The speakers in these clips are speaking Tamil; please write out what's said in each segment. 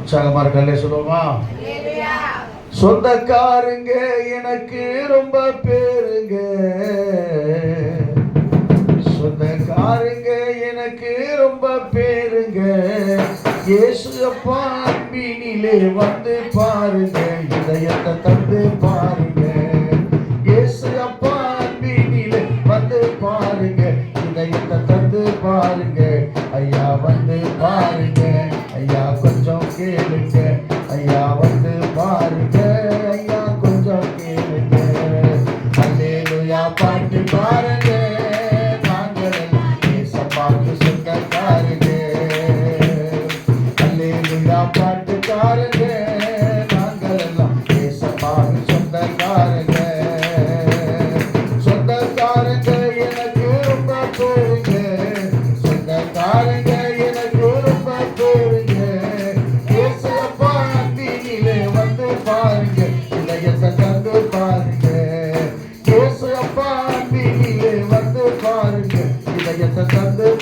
உற்சாகமா இருக்கல்லே சொல்லுவோமா? சொந்தக்காருங்க எனக்கு ரொம்ப பேருங்க. சொந்தக்காருங்க எனக்கு ரொம்ப பேருங்க. இயேசு அப்பா வந்து பாருங்க. இதயத்தை தந்து பாருங்க.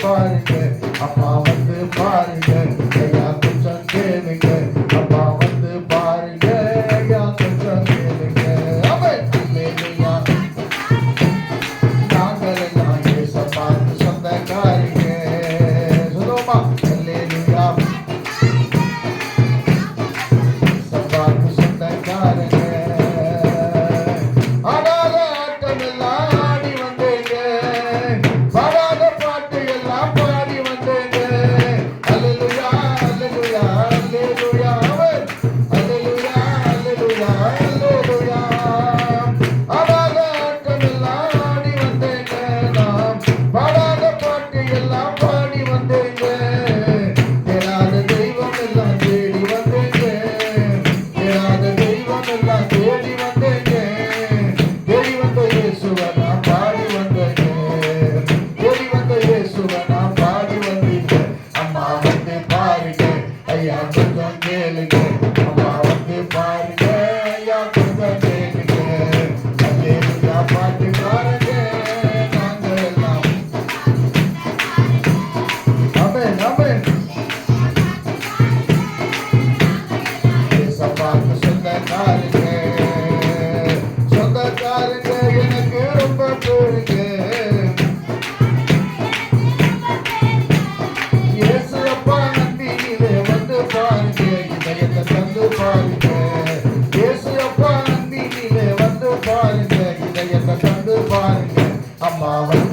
பாருங்க அம்மாவுக்கு பாருங்க வந்து பாருங்க ஐயா கொஞ்சம் கேளுங்க. அம்மா வந்து பாருங்க ஐயா கொஞ்சம் கேளுங்க. ஐயா பாட்டு பாருங்க நாங்க எல்லாம் அமே எனக்கு ரொம்ப போருங்க Mama.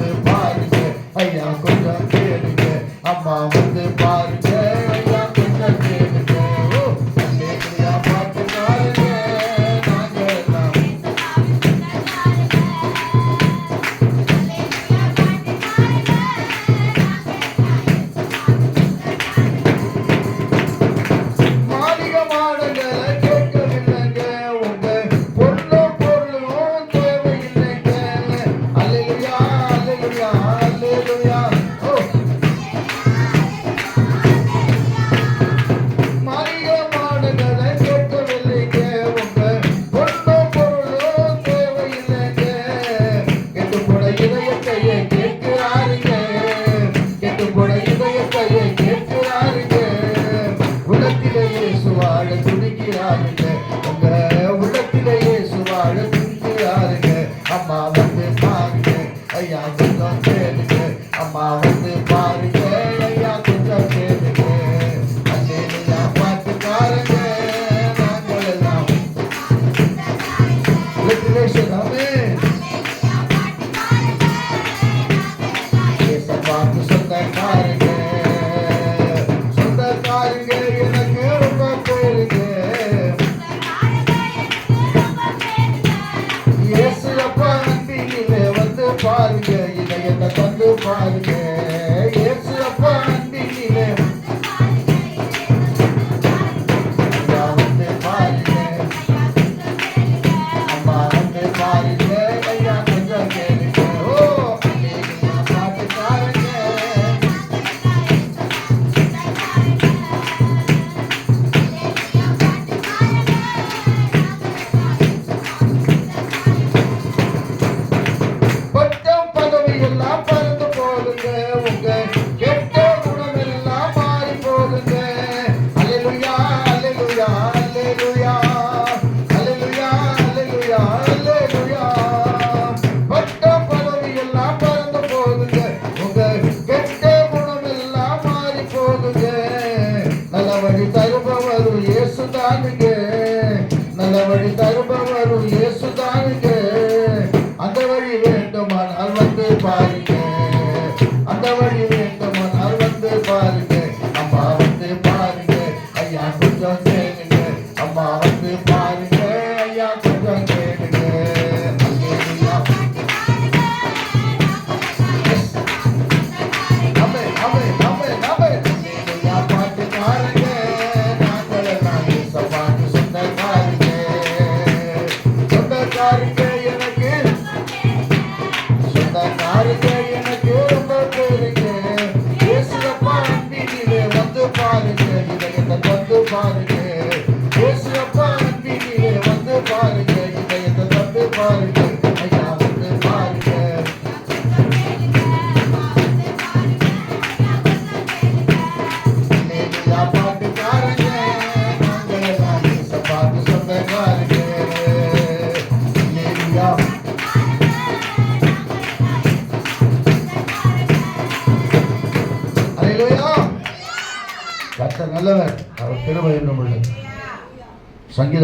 பாருங்க ஐயா நீங்க கேளுங்க. அம்மா வந்து பாருங்க. போகுங்க கெட்ட குணமெல்லாம் மாறி போகுங்க அல்லேலூயா அல்லேலூயா அல்லேலூயா. அல்லேலூயா அல்லேலூயா அல்லேலூயா. பட்ட பதவி எல்லாம் பறந்து போகுங்க உங்க கெட்ட குணமெல்லாம் மாறி போகுங்க நல்ல வழி தருபவரும் இயேசு தானுங்க நல்ல வழி தருபவரும் இயேசு தானுங்க அம்மா வந்து பாருங்க ஐயா கொஞ்சம் கேளுங்க பாட்டுக்காரங்க நல்லவர் அவர் பெருமை என்னும் சங்கீத